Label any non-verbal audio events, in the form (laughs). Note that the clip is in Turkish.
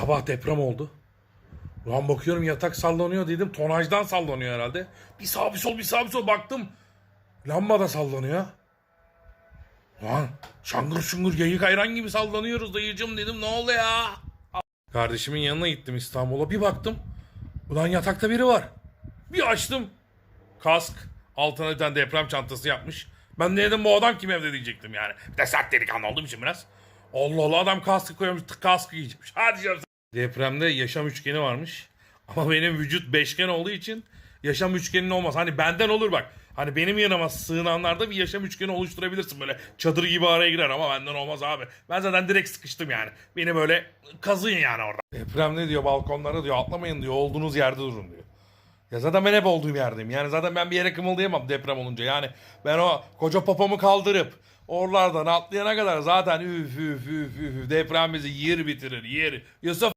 Sabah deprem oldu. Ulan bakıyorum yatak sallanıyor dedim. Tonajdan sallanıyor herhalde. Bir sağ bir sol bir sağ bir sol baktım. Lamba da sallanıyor. Ulan şangır şungur yayık ayran gibi sallanıyoruz dayıcım dedim ne oldu ya? Kardeşimin yanına gittim İstanbul'a bir baktım. Ulan yatakta biri var. Bir açtım. Kask. Altına bir tane deprem çantası yapmış. Ben de dedim bu adam kim evde diyecektim yani. Bir de sert delikanlı olduğum için biraz. Allah Allah adam kaskı koymuş kaskı giyecekmiş. Hadi canım. Depremde yaşam üçgeni varmış. (laughs) Ama benim vücut beşgen olduğu için yaşam üçgeninin olmaz. Hani benden olur bak. Hani benim yanıma sığınanlarda bir yaşam üçgeni oluşturabilirsin. Böyle çadır gibi araya girer ama benden olmaz abi. Ben zaten direkt sıkıştım yani. Beni böyle kazıyın yani orada. Deprem ne diyor balkonlara diyor atlamayın diyor. Olduğunuz yerde durun diyor. Ya zaten ben hep olduğum yerdeyim. Yani zaten ben bir yere kımıldayamam deprem olunca. Yani ben o koca popomu kaldırıp oralardan atlayana kadar zaten üf üf üf üf, üf deprem bizi yer bitirir yer. Yusuf